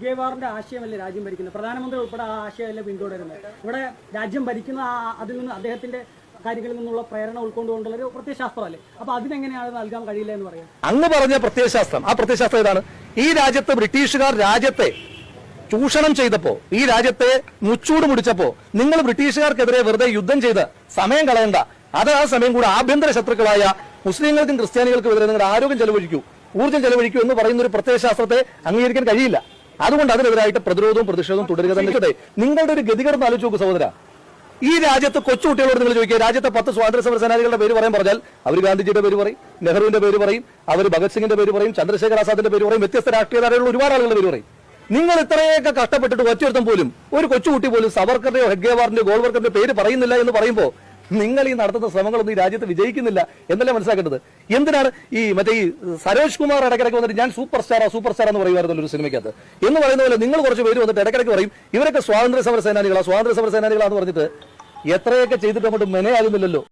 ഗേവാറിന്റെ ആശയമല്ലേ രാജ്യം ഭരിക്കുന്നത്? പ്രധാനമന്ത്രി ഉൾപ്പെടെ ആ ആശയമല്ലേ പിന്തുടരുന്നത്? ഇവിടെ രാജ്യം ഭരിക്കുന്ന അതിൽ നിന്ന് അദ്ദേഹത്തിന്റെ കാര്യങ്ങളിൽ നിന്നുള്ള പ്രേരണ ഉൾക്കൊണ്ടുകൊണ്ടുള്ള ഒരു പ്രത്യയശാസ്ത്രമല്ലേ? അപ്പൊ അതിനെങ്ങനെയാണ് നൽകാൻ കഴിയില്ല എന്ന് പറയാം? അങ്ങ് പറഞ്ഞ പ്രത്യയശാസ്ത്രം ആ പ്രത്യയശാസ്ത്രം ഇതാണ് ഈ രാജ്യത്ത് ബ്രിട്ടീഷുകാർ രാജ്യത്തെ ചൂഷണം ചെയ്തപ്പോ ഈ രാജ്യത്തെ മുച്ചൂട് മുടിച്ചപ്പോ നിങ്ങൾ ബ്രിട്ടീഷുകാർക്കെതിരെ വെറുതെ യുദ്ധം ചെയ്ത് സമയം കളയണ്ട. അത് ആ സമയം കൂടെ ആഭ്യന്തര ശത്രുക്കളായ മുസ്ലിങ്ങൾക്കും ക്രിസ്ത്യാനികൾക്കും എതിരെ നിങ്ങളുടെ ആരോഗ്യം ചെലവഴിക്കൂ ഊർജം ചെലവഴിക്കൂ എന്ന് പറയുന്ന ഒരു പ്രത്യയശാസ്ത്രത്തെ അംഗീകരിക്കാൻ കഴിയില്ല. അതുകൊണ്ട് അതിനെതിരായിട്ട് പ്രതിരോധവും പ്രതിഷേധവും തുടരുക തന്നെ. നിങ്ങളുടെ ഒരു ഗതികേട് ആലോചിച്ച് നോക്കൂ സഹോദര ഈ രാജ്യത്ത് കൊച്ചുകുട്ടികളോട് നിങ്ങൾ ചോദിക്കുക രാജ്യത്തെ പത്ത് സ്വാതന്ത്ര്യ സമര സേനാനികളുടെ പേര് പറയാൻ പറഞ്ഞാൽ അവർ ഗാന്ധിജിയുടെ പേര് പറയും നെഹ്റുവിന്റെ പേര് പറയും അവർ ഭഗത് സിംഗിന്റെ പേര് പറയും ചന്ദ്രശേഖർ ആസാദിന്റെ പേര് പറയും വ്യത്യസ്ത രാഷ്ട്രീയ ഒരുപാട് ആളുകളുടെ പേര് പറയും നിങ്ങൾ ഇത്രയൊക്കെ കഷ്ടപ്പെട്ടിട്ട് ഒറ്റയൊരുത്തം പോലും ഒരു കൊച്ചുകുട്ടി പോലും സവർക്കറിന്റെയോ ഹെഗ്ഗേവാറിന്റെയോ ഗോൾവർക്കറിന്റെ പേര് പറയുന്നില്ല എന്ന് പറയുമ്പോൾ നിങ്ങൾ ഈ നടത്തുന്ന ശ്രമങ്ങളൊന്നും ഈ രാജ്യത്ത് വിജയിക്കുന്നില്ല എന്നല്ലേ മനസ്സിലാക്കേണ്ടത്? എന്തിനാണ് ഈ മറ്റേ ഈ സരോജ് കുമാർ ഇടയ്ക്കിടയ്ക്ക് വന്നിട്ട് ഞാൻ സൂപ്പർ സ്റ്റാറാ സൂപ്പർ സ്റ്റാർ എന്ന് പറയുമായിരുന്നല്ലോ ഒരു സിനിമയ്ക്കകത്ത്. എന്ന് പറയുന്ന പോലെ നിങ്ങൾ കുറച്ച് പേര് വന്നിട്ട് ഇടയ്ക്കിടയ്ക്ക് പറയും ഇവരൊക്കെ സ്വാതന്ത്ര്യ സമര സേനാനികളാണ് സ്വാതന്ത്ര്യ സമര സേനാനികളാന്ന് പറഞ്ഞിട്ട് എത്രയൊക്കെ ചെയ്തിട്ട് അങ്ങോട്ട് മെനയാകുന്നില്ലല്ലോ.